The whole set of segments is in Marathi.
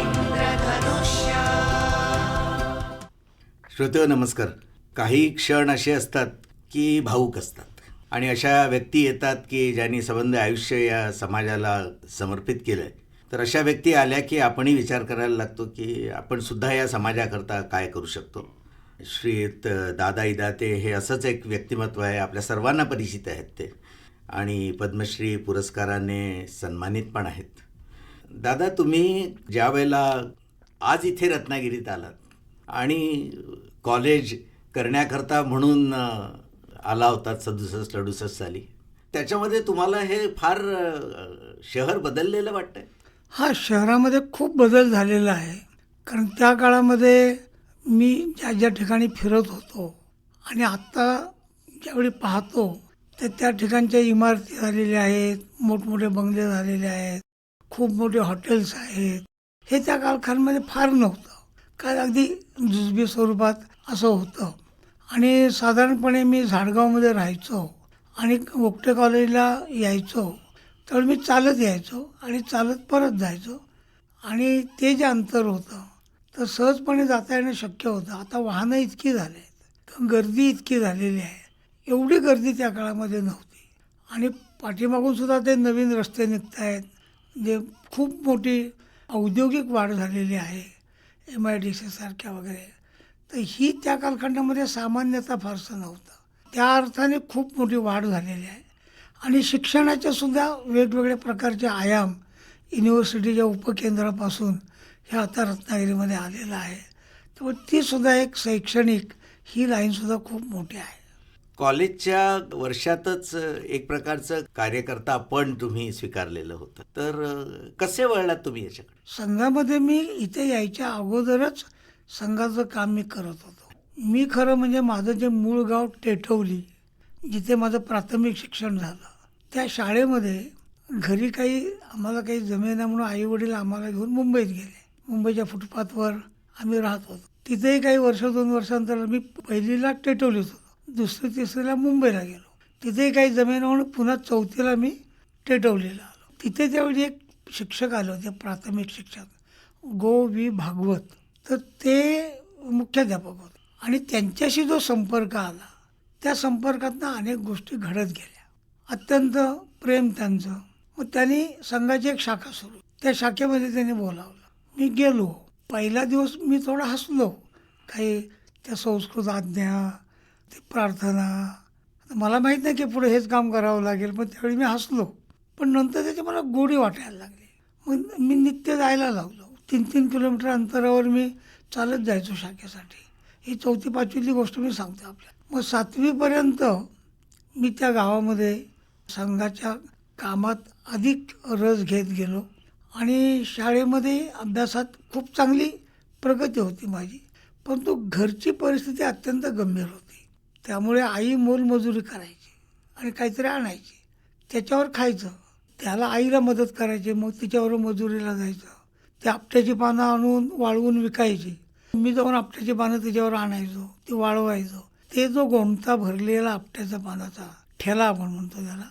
इंद्रधनुष्य। श्रोते नमस्कार. काही क्षण असे असतात की भाऊक असतात. आणि अशा व्यक्ती येतात की ज्यांनी संबंध आयुष्य या समाजाला समर्पित केलं आहे तर अशा व्यक्ती आल्या की आपणही विचार करायला लागतो की आपण सुद्धा या समाजाकरता काय करू शकतो? श्रीयुत दादा इदाते हे असंच एक व्यक्तिमत्व आहे. आपल्या सर्वांना परिचित आहेत ते. आणि पद्मश्री पुरस्काराने सन्मानित पण आहेत. दादा तुम्ही ज्या वेळेला आज इथे रत्नागिरीत आलात आणि कॉलेज करण्याकरता म्हणून आला होता सदुसष्ट अडुसष्ट साली त्याच्यामध्ये तुम्हाला हे फार शहर बदललेलं वाटतं हा शहरामध्ये खूप बदल झालेला आहे. कारण त्या काळामध्ये मी ज्या ज्या ठिकाणी फिरत होतो आणि आत्ता ज्यावेळी पाहतो तर त्या ठिकाणच्या इमारती झालेल्या आहेत मोठमोठे बंगले झालेले आहेत खूप मोठे हॉटेल्स आहेत. हे त्या कालखंडामध्ये फार नव्हतं. काय अगदी जुजबी स्वरूपात असं होतं. आणि साधारणपणे मी झाडगावमध्ये राहायचो आणि वोकटे कॉलेजला यायचो. तर मी चालत यायचो आणि चालत परत जायचो. आणि ते जे अंतर होतं तर सहजपणे जाता येणं शक्य होतं. आता वाहनं इतकी झाली आहेत गर्दी इतकी झालेली आहे. एवढी गर्दी त्या काळामध्ये नव्हती. आणि पाठीमागून सुद्धा ते नवीन रस्ते निघत आहेत जे म्हणजे खूप मोठी औद्योगिक वाढ झालेली आहे एम आय डी सी सारख्या वगैरे. तर ही त्या कालखंडामध्ये सामान्यतः फारसं नव्हतं. त्या अर्थाने खूप मोठी वाढ झालेली आहे. आणि शिक्षणाच्यासुद्धा वेगवेगळ्या प्रकारचे आयाम युनिव्हर्सिटीच्या उपकेंद्रापासून हे आता रत्नागिरीमध्ये आलेलं आहे. तर ती सुद्धा एक शैक्षणिक ही लाईनसुद्धा खूप मोठी आहे. कॉलेजच्या वर्षातच एक प्रकारचं कार्यकर्ता पण तुम्ही स्वीकारलेलं होतं. तर कसे वळलात तुम्ही याच्याकडे? संघामध्ये मी इथे यायच्या अगोदरच संघाचं काम मी करत होतो. मी खरं म्हणजे माझं जे मूळ गाव टेटवली जिथे माझं प्राथमिक शिक्षण झालं त्या शाळेमध्ये घरी काही आम्हाला काही जमेना म्हणून आई वडील आम्हाला घेऊन मुंबईत गेले. मुंबईच्या फुटपाथवर आम्ही राहत होतो. तिथेही काही वर्ष दोन वर्षांतर मी पहिलीला टेटवलीत होतो. दुसरी तिसरीला मुंबईला गेलो. तिथेही काही जमीन होऊन पुन्हा चौथीला मी टेटवलेला आलो. तिथे त्यावेळी एक शिक्षक आले होते प्राथमिक शिक्षक गो वी भागवत. तर ते मुख्याध्यापक होते. आणि त्यांच्याशी जो संपर्क आला त्या संपर्कातनं अनेक गोष्टी घडत गेल्या. अत्यंत प्रेम त्यांचं. मग त्यांनी संघाची एक शाखा सुरू. त्या शाखेमध्ये त्यांनी बोलावलं. मी गेलो. पहिला दिवस मी थोडा हसलो. काही त्या संस्कृत आज्ञा ते प्रार्थना. मला माहीत नाही की पुढे हेच काम करावं लागेल पण त्यावेळी मी हसलो. पण नंतर त्याची मला गोडी वाटायला लागली. मग मी नित्य जायला लागलो तीन तीन किलोमीटर अंतरावर मी चालत जायचो शाखेसाठी. ही चौथी पाचवीतली गोष्ट मी सांगतो आपल्या मग सातवीपर्यंत मी त्या गावामध्ये संघाच्या कामात अधिक रस घेत गेलो आणि शाळेमध्ये अभ्यासात खूप चांगली प्रगती होती माझी. परंतु घरची परिस्थिती अत्यंत गंभीर होती. त्यामुळे आई मोलमजुरी करायची आणि काहीतरी आणायची. त्याच्यावर खायचं. त्याला आईला मदत करायची मग तिच्यावर मजुरीला जायचं. ते आपट्याची पानं आणून वाळवून विकायची. मी जाऊन आपट्याची पानं तिच्यावर आणायचो ती वाळवायचो. ते जो गोमता भरलेला आपट्याचा पानाचा ठेला आपण म्हणतो त्याला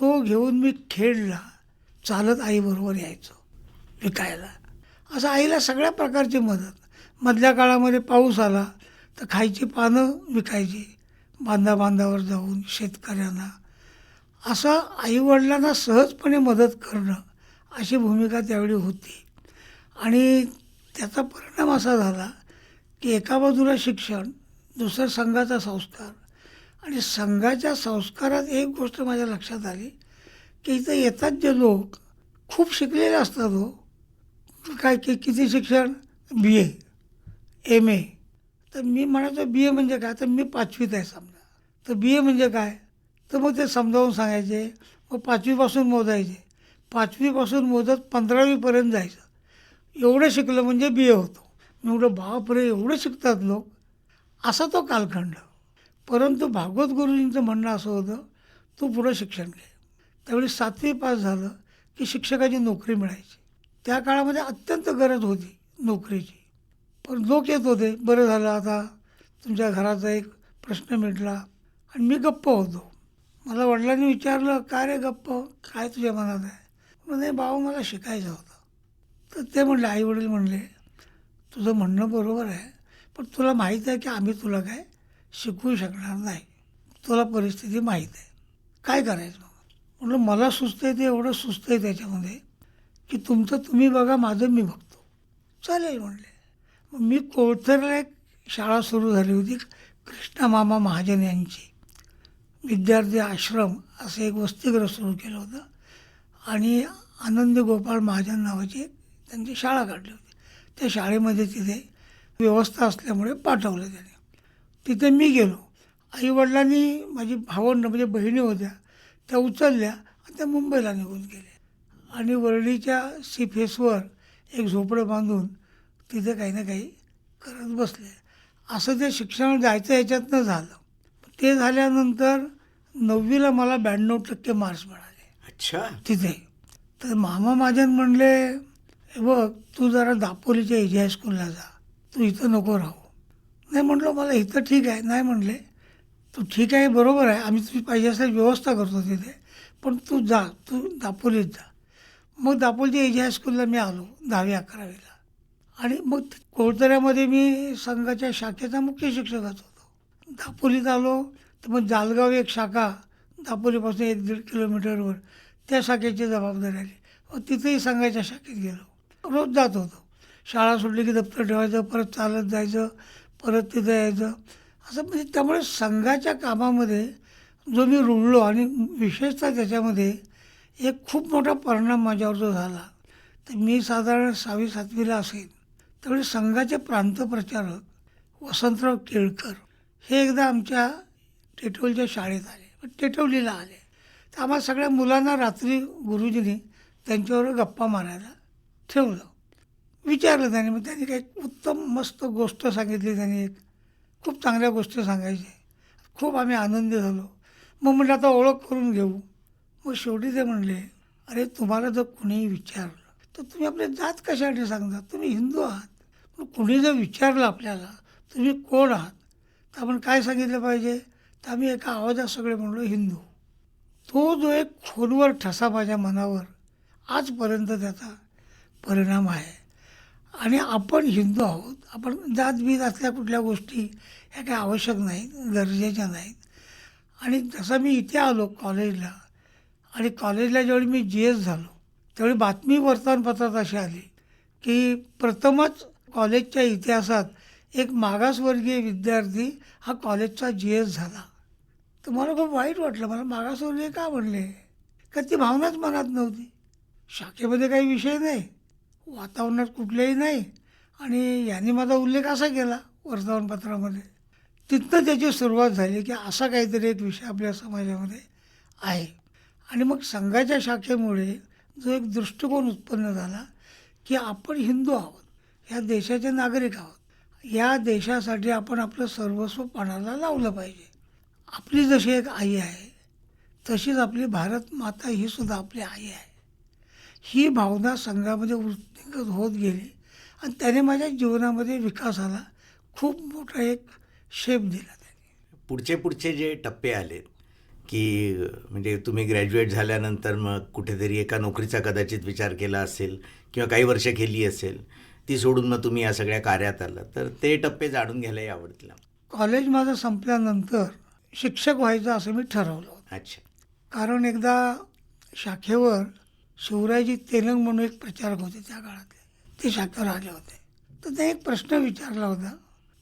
तो घेऊन मी खेळला चालत आईबरोबर यायचो विकायला. असं आईला सगळ्या प्रकारची मदत. मधल्या काळामध्ये पाऊस आला तर खायची पानं विकायची. बांधा बांधावर जाऊन शेतकऱ्यांना. असं आईवडिलांना सहजपणे मदत करणं अशी भूमिका त्यावेळी होती. आणि त्याचा परिणाम असा झाला की एका बाजूला शिक्षण दुसरं संघाचा संस्कार. आणि संघाच्या संस्कारात एक गोष्ट माझ्या लक्षात आली की इथं येतात जे लोक खूप शिकलेले असतात हो. काय की किती शिक्षण? B A. M A. तर मी म्हणायचो बी ए म्हणजे काय? तर मी पाचवीत आहे समजा. तर बी ए म्हणजे काय? तर मग ते समजावून सांगायचे. मग पाचवीपासून मोजायचे. पाचवीपासून मोजत पंधरावीपर्यंत जायचं. एवढं शिकलं म्हणजे बी ए होतो. मी एवढं बापरे एवढं शिकतात लोक. असा तो कालखंड. परंतु भागवत गुरुजींचं म्हणणं असं होतं तू पुढं शिक्षण घे. त्यावेळी सातवी पास झालं की शिक्षकाची नोकरी मिळायची. त्या काळामध्ये अत्यंत गरज होती नोकरीची. पण लोक येत होते बरं झालं आता तुमच्या घराचा एक प्रश्न मिटला. आणि मी गप्प होतो. मला वडिलांनी विचारलं का रे गप्प? काय तुझ्या मनात आहे? म्हणजे नाही बाबा मला शिकायचं होतं. तर ते म्हणले आई वडील म्हणले तुझं म्हणणं बरोबर आहे पण तुला माहीत आहे की आम्ही तुला काय शिकवू शकणार नाही. तुला परिस्थिती माहीत आहे. काय करायचं? मग म्हटलं मला सुचतं आहे ते एवढं सुचतं आहे त्याच्यामध्ये की तुमचं तुम्ही बघा माझं मी बघतो. चालेल म्हणले. मग मी कोळथरला एक शाळा सुरू झाली होती कृष्णा मामा महाजन यांची. विद्यार्थी आश्रम असं एक वसतिगृह सुरू केलं होतं. आणि आनंद गोपाळ महाजन नावाची त्यांची शाळा काढली होती. त्या शाळेमध्ये तिथे व्यवस्था असल्यामुळे पाठवलं त्याने. तिथे मी गेलो. आईवडिलांनी माझी भावंड म्हणजे बहिणी होत्या त्या उचलल्या आणि त्या मुंबईला निघून गेले. आणि वरळीच्या सी फेसवर एक झोपडं बांधून तिथे काही ना काही करत बसले. असं ते शिक्षण जायचं याच्यातनं झालं. ते झाल्यानंतर नववीला मला ब्याण्णव टक्के मार्क्स मिळाले. अच्छा. तिथे. तर मामा महाजन म्हणले "हे बघ तू जरा दापोलीच्या एजी हायस्कूलला जा. तू इथं नको राहू. नाही म्हटलं मला इथं ठीक आहे. नाही म्हणले तू ठीक आहे बरोबर आहे. आम्ही तुझी पाहिजे असेल व्यवस्था करतो तिथे. पण तू जा तू दापोलीत जा. मग दापोलीच्या एजी हायस्कूलला मी आलो दहावी अकरावीला. आणि मग कोळतऱ्यामध्ये मी संघाच्या शाखेचा मुख्य शिक्षकच होतो. दापोलीत आलो तर मग जालगाव एक शाखा दापोलीपासून एक दीड किलोमीटरवर त्या शाखेची जबाबदारी आली. मग तिथेही संघाच्या शाखेत गेलो. रोज जात होतो. शाळा सुटली की दप्तर ठेवायचं परत चालत जायचं परत तिथं यायचं. असं म्हणजे त्यामुळे संघाच्या कामामध्ये जो मी रुळलो आणि विशेषतः त्याच्यामध्ये एक खूप मोठा परिणाम माझ्यावर जो झाला. तर मी साधारण सहावी सातवीला असेल त्यावेळी संघाचे प्रांतप्रचारक वसंतराव केळकर हे एकदा आमच्या टेटवलीच्या शाळेत आले. टेटवलीला आले. तर आम्हा सगळ्या मुलांना रात्री गुरुजींनी त्यांच्यावर गप्पा मारायला ठेवलं. विचारलं त्यांनी. मग त्यांनी काही उत्तम मस्त गोष्ट सांगितली त्यांनी एक. खूप चांगल्या गोष्टी सांगायचे. खूप आम्ही आनंदी झालो. मग म्हटलं आता ओळख करून घेऊ. मग शेवटी ते म्हणले अरे तुम्हाला जर कुणीही विचारलं तर तुम्ही आपली जात कशासाठी सांगता? तुम्ही हिंदू आहात. पण कुणी जर विचारलं आपल्याला तुम्ही कोण आहात? तर आपण काय सांगितलं पाहिजे? तर आम्ही एका आवाजात सगळे म्हणलो हिंदू. तो जो एक खोलवर ठसा माझ्या मनावर आजपर्यंत त्याचा परिणाम आहे. आणि आपण हिंदू आहोत आपण जातबीत असल्या कुठल्या गोष्टी ह्या काही आवश्यक नाहीत गरजेच्या नाहीत. आणि जसं मी इथे आलो कॉलेजला आणि कॉलेजला ज्यावेळी मी जी एस झालो त्यावेळी बातमी वर्तमानपत्रात अशी आली की प्रथमच कॉलेजच्या इतिहासात एक मागासवर्गीय विद्यार्थी हा कॉलेजचा जी एस झाला. तर मला खूप वाईट वाटलं. मला मागासवर्गीय का म्हणले? का ती भावनाच मनात नव्हती? शाखेमध्ये काही विषय नाही. वातावरणात कुठलेही नाही. आणि यांनी माझा उल्लेख असा केला वर्तमानपत्रामध्ये. तिथनं त्याची सुरुवात झाली की असा काहीतरी एक विषय आपल्या समाजामध्ये आहे. आणि मग संघाच्या शाखेमुळे जो एक दृष्टिकोन उत्पन्न झाला की आपण हिंदू आहोत. ह्या देशाचे नागरिक आहोत. या देशासाठी आपण आपलं सर्वस्व पणाला लावलं पाहिजे. आपली जशी एक आई आहे तशीच आपली भारत माता ही सुद्धा आपली आई आहे. ही भावना संघामध्ये वृत्तीगत होत गेली आणि त्याने माझ्या जीवनामध्ये विकासाला खूप मोठा एक शेप दिला त्याने. पुढचे पुढचे जे टप्पे आले की म्हणजे तुम्ही ग्रॅज्युएट झाल्यानंतर मग कुठेतरी एका नोकरीचा कदाचित विचार केला असेल किंवा काही वर्ष केली असेल ती सोडून मग तुम्ही या सगळ्या कार्यात आला तर ते टप्पे जाणून घ्यायलाही आवडतील. कॉलेज माझं संपल्यानंतर शिक्षक व्हायचं असं मी ठरवलं अच्छा. कारण एकदा शाखेवर शिवरायजी तेलंग म्हणून एक प्रचारक होते त्या काळातले. ते शाखेवर आले होते. तर ते एक प्रश्न विचारला होता.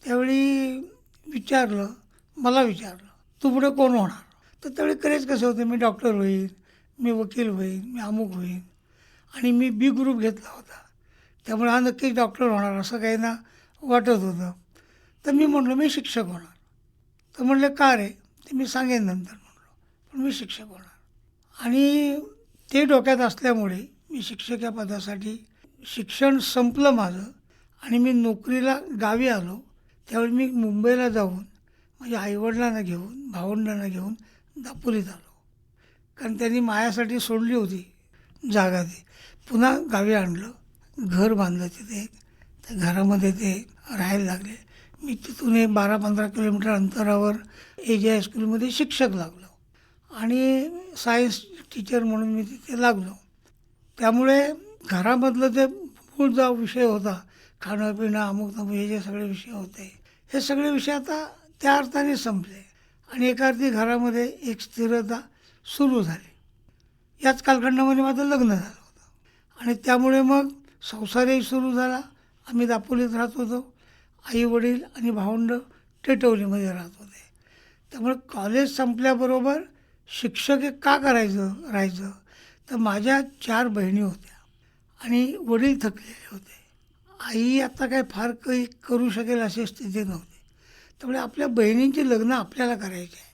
त्यावेळी विचारलं मला विचारलं तू पुढे कोण होणार? तर त्यावेळी करेच कसं होतं मी डॉक्टर होईन मी वकील होईन मी अमुक होईन. आणि मी बी ग्रुप घेतला होता. त्यामुळे हा नक्कीच डॉक्टर होणार असं काही ना वाटत होतं. तर मी म्हटलं मी शिक्षक होणार. तर म्हणलं का रे? ते मी सांगेन नंतर म्हणलो पण मी शिक्षक होणार. आणि ते डोक्यात असल्यामुळे मी शिक्षक या पदासाठी शिक्षण संपलं माझं आणि मी नोकरीला गावी आलो. त्यावेळी मी मुंबईला जाऊन माझ्या आईवडिलांना घेऊन भावंडांना घेऊन दापोलीत आलो. कारण त्यांनी मायासाठी सोडली होती जागा ती. पुन्हा गावी आणलं. घर बांधलं तिथे. त्या घरामध्ये ते राहायला लागले. मी तिथून एक बारा पंधरा किलोमीटर अंतरावर ए जे हायस्कूलमध्ये शिक्षक लागलो. आणि सायन्स टीचर म्हणून मी तिथे लागलो. त्यामुळे घरामधलं जे मूळ जा विषय होता खाणं पिणं अमुक तमुक हे जे सगळे विषय होते हे सगळे विषय आता त्या अर्थाने संपले. आणि एका अर्थी घरामध्ये एक स्थिरता सुरू झाली. याच कालखंडामध्ये माझं लग्न झालं होतं. आणि त्यामुळे मग संसारही सुरू झाला. आम्ही दापोलीत राहत होतो. आई वडील आणि भावंड टेटवलीमध्ये राहत होते. त्यामुळे कॉलेज संपल्याबरोबर शिक्षक हे का करायचं राहायचं? तर माझ्या चार बहिणी होत्या आणि वडील थकलेले होते. आई आता काय फार काही करू शकेल अशी स्थिती नव्हती. त्यामुळे आपल्या बहिणींची लग्न आपल्याला करायची आहेत.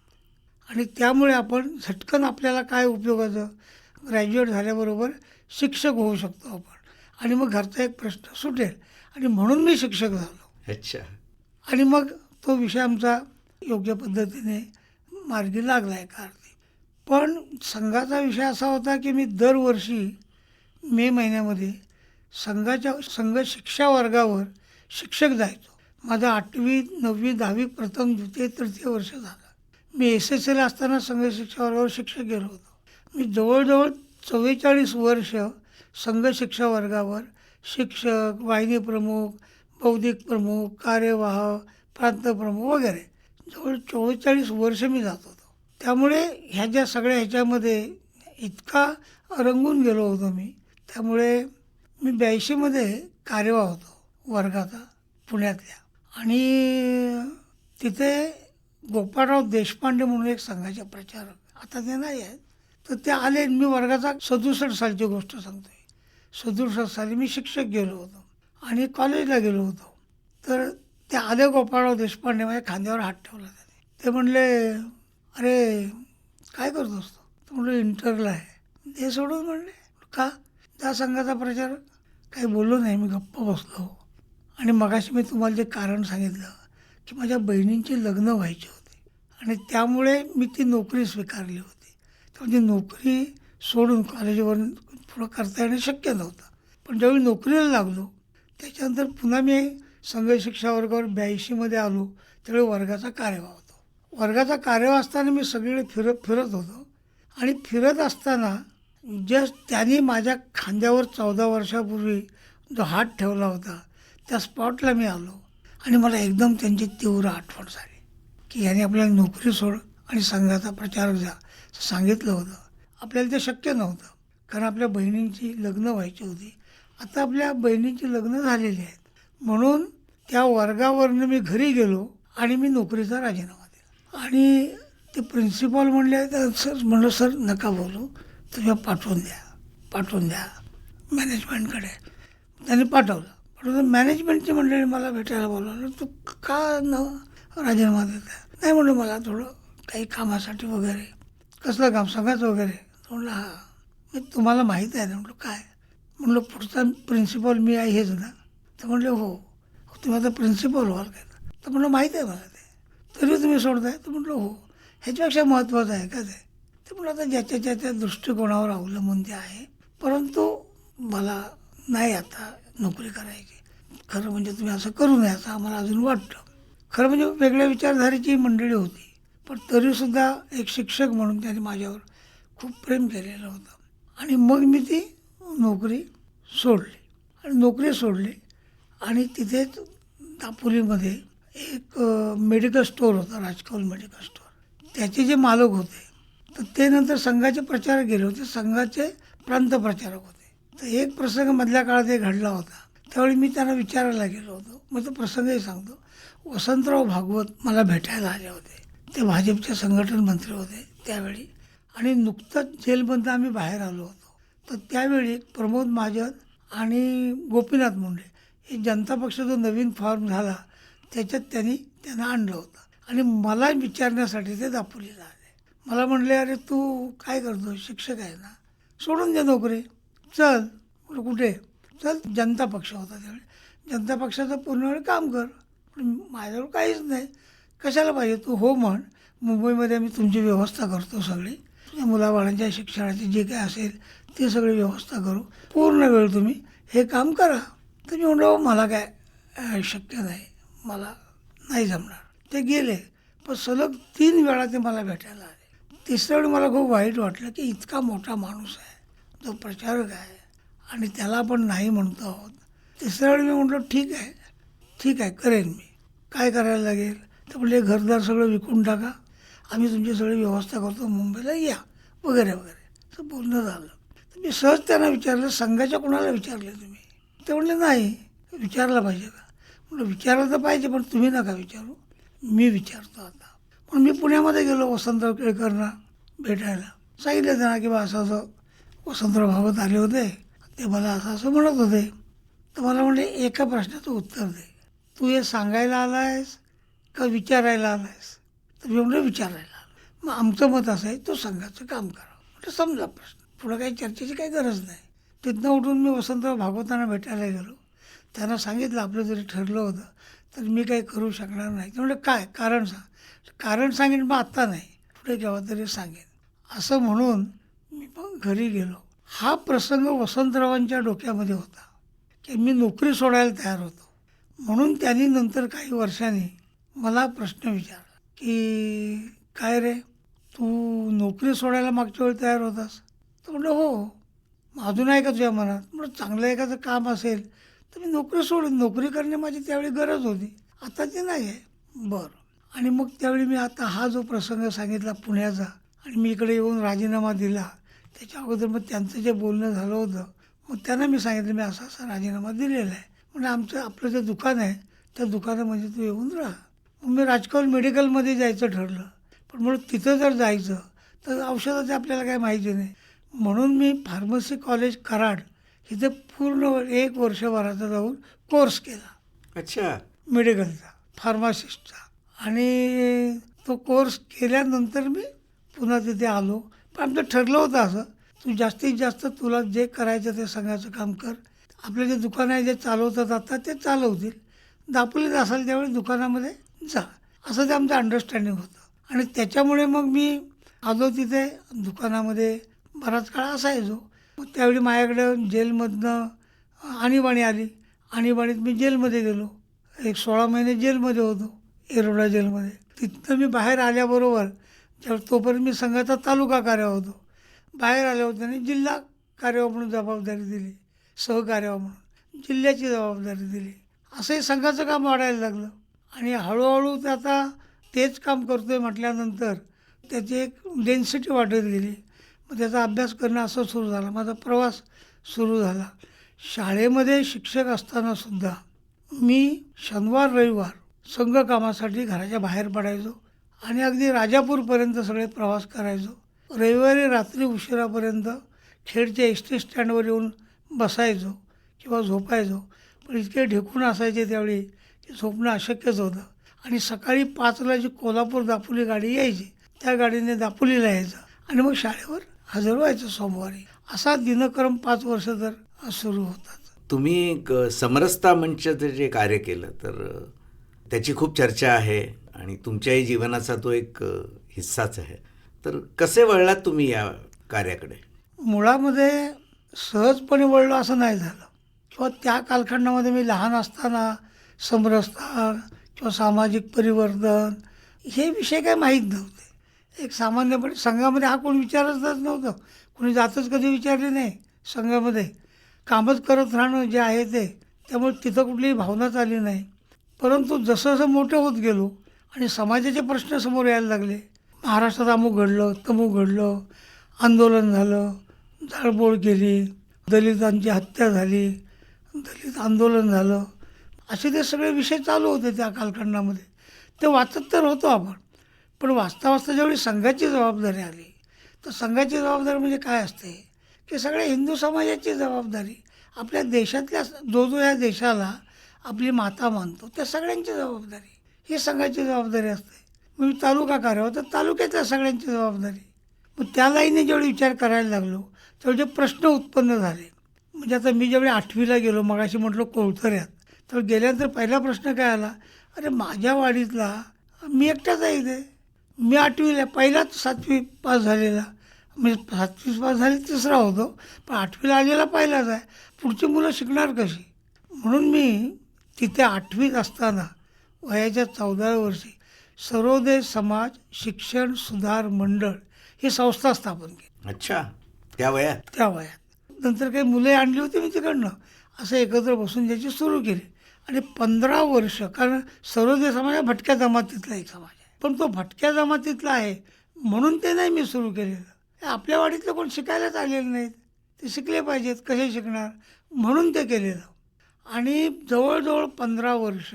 आणि त्यामुळे आपण झटकन आपल्याला काय उपयोगाचं? ग्रॅज्युएट झाल्याबरोबर शिक्षक होऊ शकतो आपण. आणि मग घरचा एक प्रश्न सुटेल. आणि म्हणून मी शिक्षक झालो. अच्छा. आणि मग तो विषय आमचा योग्य पद्धतीने मार्गी लागला एका अर्थी. पण संघाचा विषय असा होता की मी दरवर्षी मे महिन्यामध्ये संघाच्या संघ शिक्षा वर्गावर शिक्षक जायचो. माझं आठवी नववी दहावी प्रथम द्वितीय तृतीय वर्ष झालं. मी एस एस एला असताना संघ शिक्षा वर्गावर शिक्षक गेलो होतो. मी जवळजवळ चव्वेचाळीस वर्ष संघ शिक्षा वर्गावर शिक्षक वाहिनी प्रमुख बौद्धिक प्रमुख कार्यवाह प्रांत प्रमुख वगैरे. जवळ चव्वेचाळीस वर्ष मी जात होतो. त्यामुळे ह्या ज्या सगळ्या ह्याच्यामध्ये इतका रंगून गेलो होतो मी. त्यामुळे मी ब्याऐंशीमध्ये कार्यवाह होतो वर्गाचा पुण्यातल्या. आणि तिथे गोपाळराव देशपांडे म्हणून एक संघाचे प्रचारक. आता ते नाही आहेत तर ते आले मी वर्गाचा सदुसष्ट सालची गोष्ट सांगतोय. सदृश साली मी शिक्षक गेलो होतो आणि कॉलेजला गेलो होतो. तर ते आले गोपाळराव देशपांडे माझ्या खांद्यावर हात ठेवला त्याने. ते म्हणले अरे काय करतोस तू? तो म्हणलं इंटरला आहे. ते सोडून म्हणले का? त्या संघाचा प्रचार काही बोललो नाही मी गप्प बसलो. आणि मगाशी मी तुम्हाला जे कारण सांगितलं की माझ्या बहिणींची लग्न व्हायची होती. आणि त्यामुळे मी ती नोकरी स्वीकारली होती. तर म्हणजे नोकरी सोडून कॉलेजवरून पुढं करता येणं शक्य नव्हतं. पण ज्यावेळी नोकरीला लागलो त्याच्यानंतर पुन्हा मी संघ शिक्षा वर्गावर ब्याऐंशीमध्ये आलो त्यावेळी वर्गाचा कार्यवाह होतो. वर्गाचा कार्यवाह असताना मी सगळीकडे फिरत फिरत होतो. आणि फिरत असताना जस्ट त्यांनी माझ्या खांद्यावर चौदा वर्षापूर्वी जो हात ठेवला होता त्या स्पॉटला मी आलो. आणि मला एकदम त्यांची तीव्र आठवण झाली की याने आपल्याला नोकरी सोड आणि संघाचा प्रचारक जा सांगितलं होतं. आपल्याला ते शक्य नव्हतं. कारण आपल्या बहिणींची लग्न व्हायची होती. आता आपल्या बहिणींची लग्न झालेली आहेत. म्हणून त्या वर्गावरनं मी घरी गेलो आणि मी नोकरीचा राजीनामा दिला. आणि ते प्रिन्सिपॉल म्हणले तर सर म्हणलं सर नका बोलू. तुम्ही पाठवून द्या. पाठवून द्या. मॅनेजमेंटकडे. त्यांनी पाठवलं. पाठवलं. मॅनेजमेंटची मंडळी मला भेटायला बोलवलं. तू का न राजीनामा देता? नाही म्हणलं मला थोडं काही कामासाठी वगैरे. कसलं काम? सांगायचं वगैरे. म्हणलं हा. तुम्हाला माहीत आहे. ना म्हटलं काय? म्हणलं पुढचा प्रिन्सिपॉल मी आहे हेच ना. तर म्हणले हो. तुम्ही आता प्रिन्सिपॉल व्हाल काय? तर म्हणलं माहीत आहे मला ते. तरी तुम्ही सोडताय? तर म्हटलं हो. ह्याच्यापेक्षा महत्त्वाचं आहे का ते? ते म्हणलं आता ज्याच्या ज्याच्या दृष्टिकोनावर अवलंबून ते आहे. परंतु मला नाही आता नोकरी करायची. खरं म्हणजे तुम्ही असं करू नये असं आम्हाला अजून वाटतं. खरं म्हणजे वेगळ्या विचारधारेची मंडळी होती. पण तरीसुद्धा एक शिक्षक म्हणून त्यांनी माझ्यावर खूप प्रेम केलेलं होतं. आणि मग मी ती नोकरी सोडली. आणि नोकरी सोडली. आणि तिथेच दापोलीमध्ये एक मेडिकल स्टोअर होता राजकौल मेडिकल स्टोअर. त्याचे जे मालक होते तर ते नंतर संघाचे प्रचारक गेले होते. संघाचे प्रांत प्रचारक होते. तर एक प्रसंग मधल्या काळात एक घडला होता. त्यावेळी मी त्यांना विचारायला गेलो होतो. मग तो प्रसंगही सांगतो. वसंतराव भागवत मला भेटायला आले होते. ते भाजपचे संघटन मंत्री होते त्यावेळी. आणि नुकतंच जेलमधनं आम्ही बाहेर आलो होतो. तर त्यावेळी प्रमोद महाजन आणि गोपीनाथ मुंडे हे जनता पक्ष जो नवीन फॉर्म झाला. त्याच्यात त्यांनी त्यांना आणलं होतं. आणि मला विचारण्यासाठी ते दापोलीला आले. मला म्हणले अरे तू काय करतो शिक्षक आहे ना? सोडून दे नोकरी. चल. कुठे? चल जनता पक्ष होता त्यावेळी. जनता पक्षाचं पूर्ण वेळ काम कर. पण माझ्याजवळ काहीच नाही. कशाला पाहिजे? तू हो म्हण. मुंबईमध्ये आम्ही तुमची व्यवस्था करतो सगळी. मुलाबाळांच्या शिक्षणाची जे काय असेल ते सगळी व्यवस्था करू. पूर्ण वेळ तुम्ही हे काम करा. तर मी मला काय शक्य नाही. मला नाही जमणार. ते गेले. पण सलग तीन वेळा ते मला भेटायला आले. तिसऱ्या वेळी मला खूप वाईट वाटलं की इतका मोठा माणूस आहे. जो प्रचारक आहे. आणि त्याला आपण नाही म्हणतो आहोत. तिसऱ्या वेळी मी म्हटलं ठीक आहे. ठीक आहे करेन मी. काय करायला लागेल? तर म्हणजे घरदार सगळं विकून टाका. आम्ही तुमची सगळी व्यवस्था करतो मुंबईला या वगैरे वगैरे. तर बोलणं झालं. तर मी सहज त्यांना विचारलं संघाच्या कोणाला विचारले तुम्ही? ते म्हणले नाही. विचारलं पाहिजे का? म्हणलं विचारलं तर पाहिजे पण तुम्ही नका विचारू. मी विचारतो आता. पण मी पुण्यामध्ये गेलो वसंतराव केळकरना भेटायला. सांगितलं त्यांना की बा असं असं वसंतराव भागवत आले होते. ते मला असं असं म्हणत होते. तर मला म्हणले एका प्रश्नाचं उत्तर दे. तू हे सांगायला आला आहेस का विचारायला आला आहेस एवढं विचारायला मग आमचं मत असं आहे तो संघाचं काम करावं. म्हटलं समजा प्रश्न. पुढं काही चर्चेची काही गरज नाही. तिथनं उठून मी वसंतराव भागवतांना भेटायला गेलो. त्यांना सांगितलं आपलं जरी ठरलं होतं तर मी काही करू शकणार नाही. म्हणजे काय? कारण सांग. कारण सांगेन मग आत्ता नाही. पुढे केव्हा तरी सांगेन. असं म्हणून मी मग घरी गेलो. हा प्रसंग वसंतरावांच्या डोक्यामध्ये होता की मी नोकरी सोडायला तयार होतो. म्हणून त्यांनी नंतर काही वर्षांनी मला प्रश्न विचारला. की काय रे तू नोकरी सोडायला मागच्या वेळी तयार होतास? तर म्हटलं हो अजून आहे का तुझ्या मनात? म्हणून चांगलं एखादं काम असेल तर मी नोकरी सोडून नोकरी करणे माझी त्यावेळी गरज होती. आता ते नाही आहे. बरं. आणि मग त्यावेळी मी आता हा जो प्रसंग सांगितला पुण्याचा आणि मी इकडे येऊन राजीनामा दिला त्याच्या अगोदर मग त्यांचं जे बोलणं झालं होतं मग त्यांना मी सांगितलं मी असा असा राजीनामा दिलेला आहे. म्हणजे आमचं आपलं जे दुकान आहे त्या दुकानामध्ये तू येऊन राहा. मग मी राजकौल मेडिकलमध्ये जायचं ठरलं. पण म्हणून तिथं जर जायचं तर औषधाचे आपल्याला काही माहिती नाही. म्हणून मी फार्मसी कॉलेज कराड इथे पूर्ण एक वर्षभराचा जाऊन कोर्स केला. अच्छा. मेडिकलचा फार्मासिस्टचा. आणि तो कोर्स केल्यानंतर मी पुन्हा तिथे आलो. पण आमचं ठरलं होतं असं तू जास्तीत जास्त तुला जे करायचं ते सांगायचं काम कर. आपलं जे दुकान आहे जे चालवतात आता ते चालवतील. दापोलीत असाल त्यावेळी दुकानामध्ये? जा. असं ते आमचं अंडरस्टँडिंग होतं. आणि त्याच्यामुळे मग मी आलो तिथे दुकानामध्ये बराच काळ असायचो. मग त्यावेळी माझ्याकडे जेलमधनं आणीबाणी आली. आणीबाणीत मी जेलमध्ये गेलो. एक सोळा महिने जेलमध्ये होतो एरोडा जेलमध्ये. तिथनं मी बाहेर आल्याबरोबर ज्या तोपर्यंत मी संघाचा तालुका कार्य होतो बाहेर आल्यावर त्यांनी जिल्हा कार्य म्हणून जबाबदारी दिली सहकार्य म्हणून. जिल्ह्याची जबाबदारी दिली. असंही संघाचं काम वाढायला लागलं. आणि हळूहळू त्याचा तेच काम करतो आहे म्हटल्यानंतर त्याची एक डेन्सिटी वाढत गेली. मग त्याचा अभ्यास करणं असं सुरू झालं. माझा प्रवास सुरू झाला. शाळेमध्ये शिक्षक असतानासुद्धा मी शनिवार रविवार संघ कामासाठी घराच्या बाहेर पडायचो आणि अगदी राजापूरपर्यंत सगळे प्रवास करायचो. रविवारी रात्री उशिरापर्यंत खेडच्या एस टी स्टँडवर येऊन बसायचो किंवा झोपायचो. पण इतके ढेकून असायचे त्यावेळी झोपणं अशक्यच होतं. आणि सकाळी पाचला जी कोल्हापूर दापोली गाडी यायची त्या गाडीने दापोलीला यायचं. आणि मग शाळेवर हजर व्हायचं सोमवारी. असा दिनक्रम पाच वर्ष तर सुरू होतात. तुम्ही समरसता मंचचं जे कार्य केलं तर त्याची खूप चर्चा आहे आणि तुमच्याही जीवनाचा तो एक हिस्साच आहे. तर कसे वळलात तुम्ही या कार्याकडे? मुळामध्ये सहजपणे वळलो असं नाही झालं. किंवा त्या कालखंडामध्ये मी लहान असताना समरसता किंवा सामाजिक परिवर्तन हे विषय काही माहीत नव्हते. एक सामान्यपणे संघामध्ये हा कोण विचारतच नव्हतं. कोणी जातच कधी विचारले नाही संघामध्ये. कामच करत राहणं जे आहे ते त्यामुळे तिथं कुठलीही भावनाच आली नाही. परंतु जसं जसं मोठं होत गेलो आणि समाजाचे प्रश्न समोर यायला लागले महाराष्ट्रात अमुक घडलं तमुक घडलं आंदोलन झालं जाळपोळ केली दलितांची हत्या झाली दलित आंदोलन झालं असे ते सगळे विषय चालू होते त्या कालखंडामध्ये ते वाचत तर होतो आपण पण वाचता वाचता ज्यावेळी संघाची जबाबदारी आली तर संघाची जबाबदारी म्हणजे काय असते? की सगळ्या हिंदू समाजाची जबाबदारी आपल्या देशातल्या जो जो या देशाला आपली माता मानतो त्या सगळ्यांची जबाबदारी ही संघाची जबाबदारी असते. मग मी तालुका कार्य तर तालुक्यातल्या सगळ्यांची जबाबदारी. मग त्या लाईने जेवढे विचार करायला लागलो तेवढे जे प्रश्न उत्पन्न झाले म्हणजे आता मी ज्यावेळी आठवीला गेलो मगाशी म्हटलं कोळथऱ्यात तर गेल्यानंतर पहिला प्रश्न काय आला? अरे माझ्या वाडीतला मी एकटाच आहे इथे. मी आठवीला पहिलाच सातवी पास झालेला. म्हणजे सातवी पास झाली तिसरा होतो. पण आठवीला आलेला पहिलाच आहे. पुढची मुलं शिकणार कशी? म्हणून मी तिथे आठवीत असताना वयाच्या चौदाव्या वर्षी सर्वोदय समाज शिक्षण सुधार मंडळ ही संस्था स्थापन केली. अच्छा. त्या वयात? त्या वयात. नंतर काही मुले आणली होती मी सगळीकडनं असं एकत्र बसून त्याची सुरू केली. आणि पंधरा वर्ष कारण सर्वोदय समाज हा भटक्या जमातीतला एक समाज आहे. पण तो भटक्या जमातीतला आहे म्हणून ते नाही मी सुरू केलेलं. हे आपल्या वाडीतलं कोण शिकायलाच आलेलं नाहीत. ते शिकले पाहिजेत कसे शिकणार म्हणून ते केलेलं. आणि जवळजवळ पंधरा वर्ष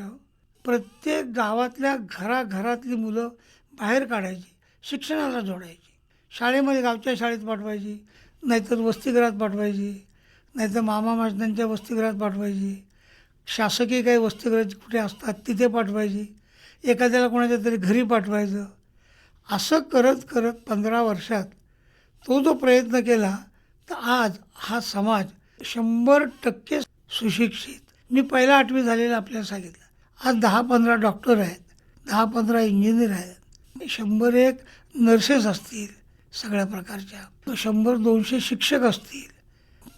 प्रत्येक गावातल्या घराघरातली मुलं बाहेर काढायची शिक्षणाला जोडायची. शाळेमध्ये गावच्या शाळेत पाठवायची नाहीतर वसतिगृहात पाठवायची नाहीतर मामा माजनांच्या वसतिगृहात पाठवायची. शासकीय काही वस्तीग्रह कुठे असतात तिथे पाठवायची. एखाद्याला कोणाच्या तरी घरी पाठवायचं. असं करत करत पंधरा वर्षात तो जो प्रयत्न केला तर आज हा समाज शंभर टक्के सुशिक्षित. मी पहिला आठवी झालेला आपल्याला सांगितलं. आज दहा पंधरा डॉक्टर आहेत दहा पंधरा इंजिनियर आहेत. शंभर एक नर्सेस असतील सगळ्या प्रकारच्या. शंभर दोनशे शिक्षक असतील.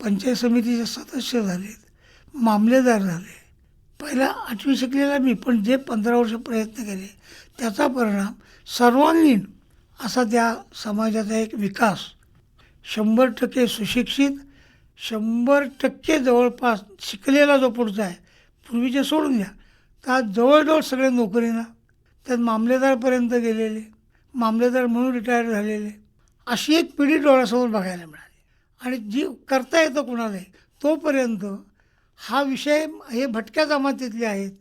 पंचायत समितीचे सदस्य झालेत मामलेदार झाले पहिला आठवी शिकलेला मी पण जे पंधरा वर्ष प्रयत्न केले त्याचा परिणाम सर्वांगीण असा त्या समाजाचा एक विकास. शंभर टक्के सुशिक्षित शंभर टक्के जवळपास शिकलेला जो पुढचा आहे पूर्वीचे सोडून द्या. त्या जवळजवळ सगळे नोकरीना त्यात मामलेदारपर्यंत गेलेले मामलेदार म्हणून रिटायर झालेले अशी एक पिढी डोळ्यासमोर बघायला मिळाली. आणि जी करता येतं कुणालाही तोपर्यंत हा विषय हे भटक्या जमातीतले आहेत.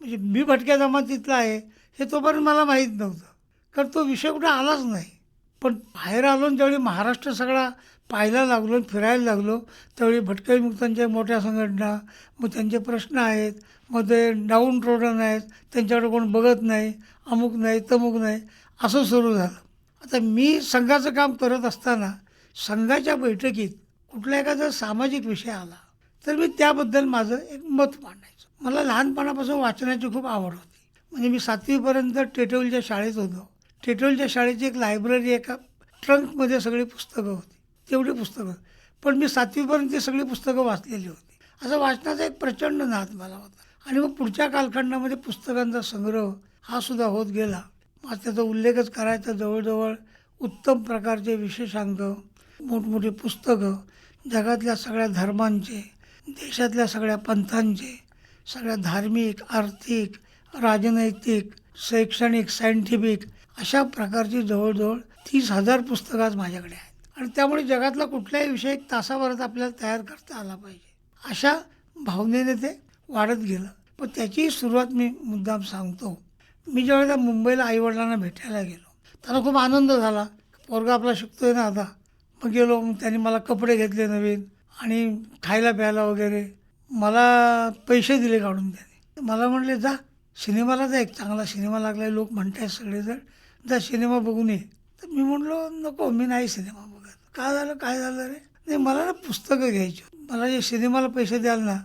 म्हणजे मी भटक्या जमातीतला आहे हे तोपर्यंत मला माहीत नव्हतं. कारण तो विषय कुठे आलाच नाही. पण बाहेर आलो ज्यावेळी महाराष्ट्र सगळा पाहायला लागलो फिरायला लागलो त्यावेळी भटक्या मुक्तांच्या मोठ्या संघटना मग त्यांचे प्रश्न आहेत मग ते डाऊन ट्रोडन आहेत त्यांच्याकडे कोण बघत नाही अमुक नाही तमुक नाही असं सुरू झालं. आता मी संघाचं काम करत असताना संघाच्या बैठकीत कुठला एखादा सामाजिक विषय आला. तर मी त्याबद्दल माझं एक मत मांडायचं. मला लहानपणापासून वाचनाची खूप आवड होती. म्हणजे मी सातवीपर्यंत टेटोलच्या शाळेत होतो. टेटोलच्या शाळेची एक लायब्ररी एका ट्रंकमध्ये सगळी पुस्तकं होती. तेवढी पुस्तकं. पण मी सातवीपर्यंत ती सगळी पुस्तकं वाचलेली होती. असं वाचनाचा एक प्रचंड नाद मला होता. आणि मग पुढच्या कालखंडामध्ये पुस्तकांचा संग्रह हा सुद्धा होत गेला. मग त्याचा उल्लेखच करायचा जवळजवळ उत्तम प्रकारचे विशेषांक मोठमोठी पुस्तकं जगातल्या सगळ्या धर्मांचे देशातल्या सगळ्या पंथांचे सगळ्या धार्मिक आर्थिक राजनैतिक शैक्षणिक सायंटिफिक अशा प्रकारची जवळजवळ तीस हजार पुस्तकं आज माझ्याकडे आहेत. आणि त्यामुळे जगातला कुठलाही विषय एक तासाभरात आपल्याला तयार करता आला पाहिजे. अशा भावनेने ते वाढत गेलं. पण त्याचीही सुरुवात मी मुद्दाम सांगतो. मी ज्यावेळेला मुंबईला आईवडिलांना भेटायला गेलो त्यांना खूप आनंद झाला. पोरगा आपला शिकतोय ना आता. मग गेलो मग त्यांनी मला कपडे घेतले नवीन. आणि खायला प्यायला वगैरे. मला पैसे दिले काढून त्याने. मला म्हटले जा सिनेमाला जा एक चांगला सिनेमा लागला लोक म्हणतायत सगळेजण. जा सिनेमा बघून ये. तर मी म्हटलो नको मी नाही सिनेमा बघत. काय झालं? काय झालं रे? नाही मला ना पुस्तकं घ्यायची मला जे सिनेमाला पैसे द्याल ना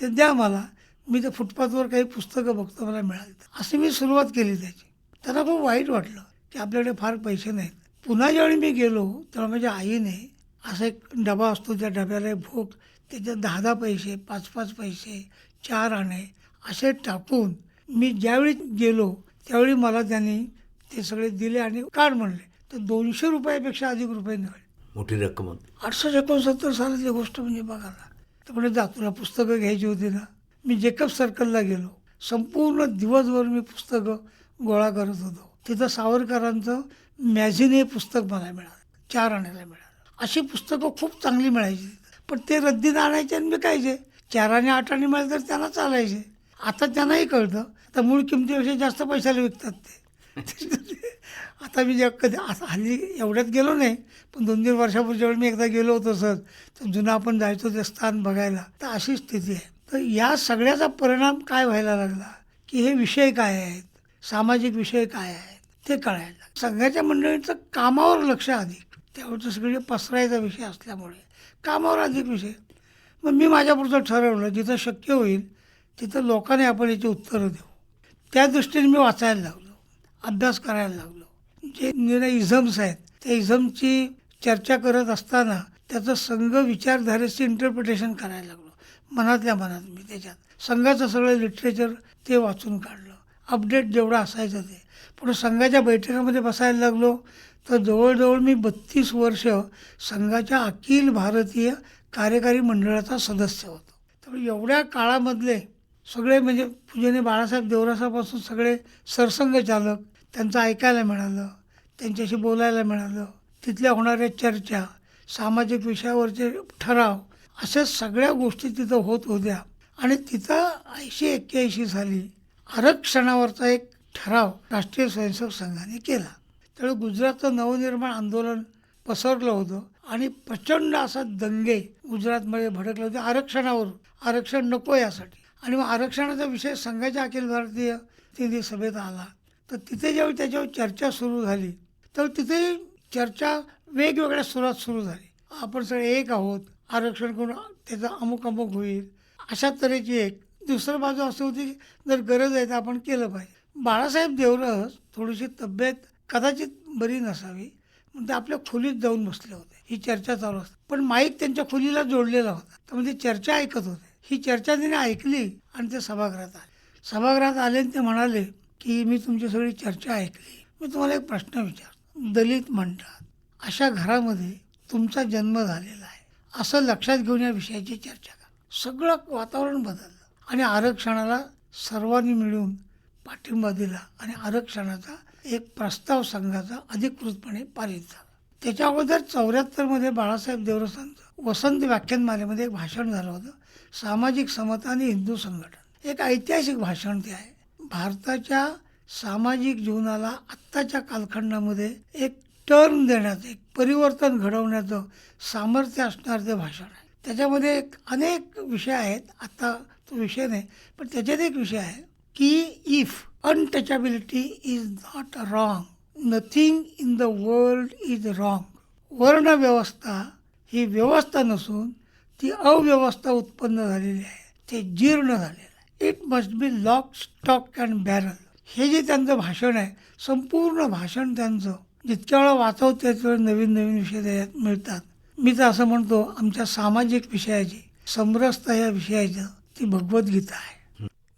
ते द्या मला. मी त्या फुटपाथवर काही पुस्तकं बघतो मला मिळाली अशी मी सुरुवात केली त्याची. त्यांना खूप वाईट वाटलं की आपल्याकडे फार पैसे नाहीत. पुन्हा ज्यावेळी मी गेलो तेव्हा माझ्या आईने असा एक डबा असतो त्या डब्याला भोग त्याच्यात दहा दहा पैसे पाच पाच पैसे चार आणे असे टाकून मी ज्यावेळी गेलो त्यावेळी मला त्यांनी ते सगळे दिले आणि काढ म्हणले. तर दोनशे रुपयापेक्षा अधिक रुपये मिळाले. मोठी रक्कम होती. अठराशे एकोणसत्तर सालातली गोष्ट म्हणजे बघा ना तर म्हणजे तुला पुस्तकं घ्यायची होती ना. मी जेकब सर्कलला गेलो. संपूर्ण दिवसभर मी पुस्तकं गोळा करत होतो. तिथं सावरकरांचं मॅझिन हे पुस्तक मला मिळालं. चार आणायला मिळालं. अशी पुस्तकं खूप चांगली मिळायची. पण ते रद्दीनं आणायचे आणि विकायचे. चार आणि आठ आणि मिळाले तर त्यांना चालायचे. आता त्यांनाही कळतं. आता मूळ किमतीपेक्षा जास्त पैशाला विकतात ते. आता मी जेव्हा कधी असं हल्ली एवढ्यात गेलो नाही पण दोन तीन वर्षापूर्वी वेळी मी एकदा गेलो होतो सर तर जुनं आपण जायचो ते स्थान बघायला. तर अशी स्थिती आहे. तर या सगळ्याचा परिणाम काय व्हायला लागला? की हे विषय काय आहेत? सामाजिक विषय काय आहेत? ते कळायला सगळ्याच्या संघाच्या मंडळींचं कामावर लक्ष अधिक. त्यावरचं सगळे पसरायचा विषय असल्यामुळे कामावर अधिक विषय. मग मी माझ्यापुरतं ठरवलं जिथं शक्य होईल तिथं लोकांनी आपण याची उत्तरं देऊ. त्या दृष्टीने मी वाचायला लागलो अभ्यास करायला लागलो. जे निर्णय इझम्स आहेत त्या इझमची चर्चा करत असताना त्याचं संघ विचारधारेचं इंटरप्रिटेशन करायला लागलो. मनातल्या मनात मी त्याच्यात. संघाचं सगळं लिटरेचर ते वाचून काढलं. अपडेट जेवढं असायचं ते. पुढे संघाच्या बैठकामध्ये बसायला लागलो. तर जवळजवळ मी बत्तीस वर्ष संघाच्या अखिल भारतीय कार्यकारी मंडळाचा सदस्य होतो. तर एवढ्या काळामधले सगळे म्हणजे पूजने बाळासाहेब देवरासापासून सगळे सरसंघचालक त्यांचं ऐकायला मिळालं त्यांच्याशी बोलायला मिळालं तिथल्या होणाऱ्या चर्चा सामाजिक विषयावरचे ठराव अशा सगळ्या गोष्टी तिथं होत होत्या. आणि तिथं ऐंशी एक्क्याऐंशी साली आरक्षणावरचा एक ठराव राष्ट्रीय स्वयंसेवक संघाने केला. त्यावेळी गुजरातचं नवनिर्माण आंदोलन पसरलं होतं आणि प्रचंड असा दंगे गुजरातमध्ये भडकले होते आरक्षणावर आरक्षण नको यासाठी. आणि मग आरक्षणाचा विषय संघाच्या अखिल भारतीय तिथे सभेत आला. तर तिथे जेव्हा त्याच्यावर चर्चा सुरू झाली तर तिथे चर्चा वेगवेगळ्या सुरात सुरू झाली. आपण सगळे एक आहोत आरक्षण करून त्याचा अमुक अमुक होईल. अशा तऱ्हेची एक. दुसरं बाजू असं होती की जर गरज आहे तर आपण केलं पाहिजे. बाळासाहेब देवरस थोडीशी तब्येत कदाचित बरी नसावी. मग ते आपल्या खोलीत जाऊन बसले होते. ही चर्चा चालू असते. पण माईक त्यांच्या खोलीला जोडलेला होता. तर म्हणजे चर्चा ऐकत होते. ही चर्चा तिने ऐकली आणि ते सभागृहात आले. सभागृहात आले आणि ते म्हणाले की मी तुमची सगळी चर्चा ऐकली. मी तुम्हाला एक प्रश्न विचारतो. दलित म्हणतात अशा घरामध्ये तुमचा जन्म झालेला आहे. असं लक्षात घेऊन या विषयाची चर्चा करा. सगळं वातावरण बदललं. आणि आरक्षणाला सर्वांनी मिळून पाठिंबा दिला आणि आरक्षणाचा एक प्रस्ताव संघाचा अधिकृतपणे पारित झाला. त्याच्या अगोदर चौऱ्याहत्तरमध्ये बाळासाहेब देवरसांचं वसंत व्याख्यानमालेमध्ये एक भाषण झालं होतं. सामाजिक समता आणि हिंदू संघटन. एक ऐतिहासिक भाषण ते आहे. भारताच्या सामाजिक जीवनाला आत्ताच्या कालखंडामध्ये एक टर्न देण्याचं एक परिवर्तन घडवण्याचं सामर्थ्य असणारं ते भाषण आहे. त्याच्यामध्ये एक अनेक विषय आहेत. आत्ता तो विषय नाही पण त्याच्यात एक विषय आहे. की if untouchability is not wrong nothing in the world is wrong वर्णव्यवस्था ही व्यवस्था नसून ती अव्यवस्था उत्पन्न झालेली आहे. ते जीर्ण झालेलं आहे. It must be lock stock and barrel हे जे त्यांचं भाषण आहे संपूर्ण भाषण त्यांचं जितक्या वेळा वाचवत त्याच वेळेला नवीन नवीन विषय त्याच्यात मिळतात. मी तर असं म्हणतो आमच्या सामाजिक विषयाची समरसता या विषयाचं ती भगवद्गीता आहे.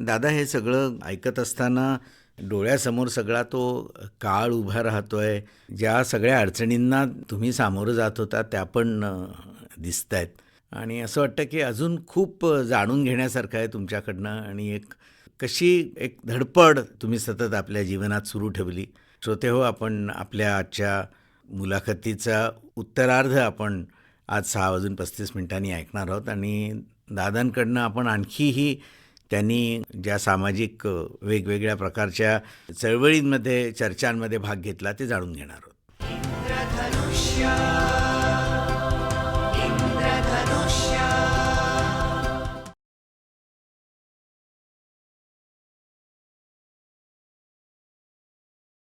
दादा हे सगळं ऐकत असताना डोळ्यासमोर सगळा तो काळ उभा राहतोय. ज्या सगळ्या अडचणींना तुम्ही सामोरं जात होता त्या पण दिसत आहेत आणि असं वाटतं की अजून खूप जाणून घेण्यासारखं आहे तुमच्याकडनं आणि एक कशी एक धडपड तुम्ही सतत आपल्या जीवनात सुरू ठेवली. श्रोते हो आपण आपल्या आजच्या मुलाखतीचा उत्तरार्ध आपण आज सहा वाजून पस्तीस मिनिटांनी ऐकणार आहोत आणि दादांकडनं आपण आणखीही त्यांनी ज्या सामाजिक वेगवेगळ्या प्रकारच्या चळवळींमध्ये चर्चांमध्ये भाग घेतला ते जाणून घेणार आहोत.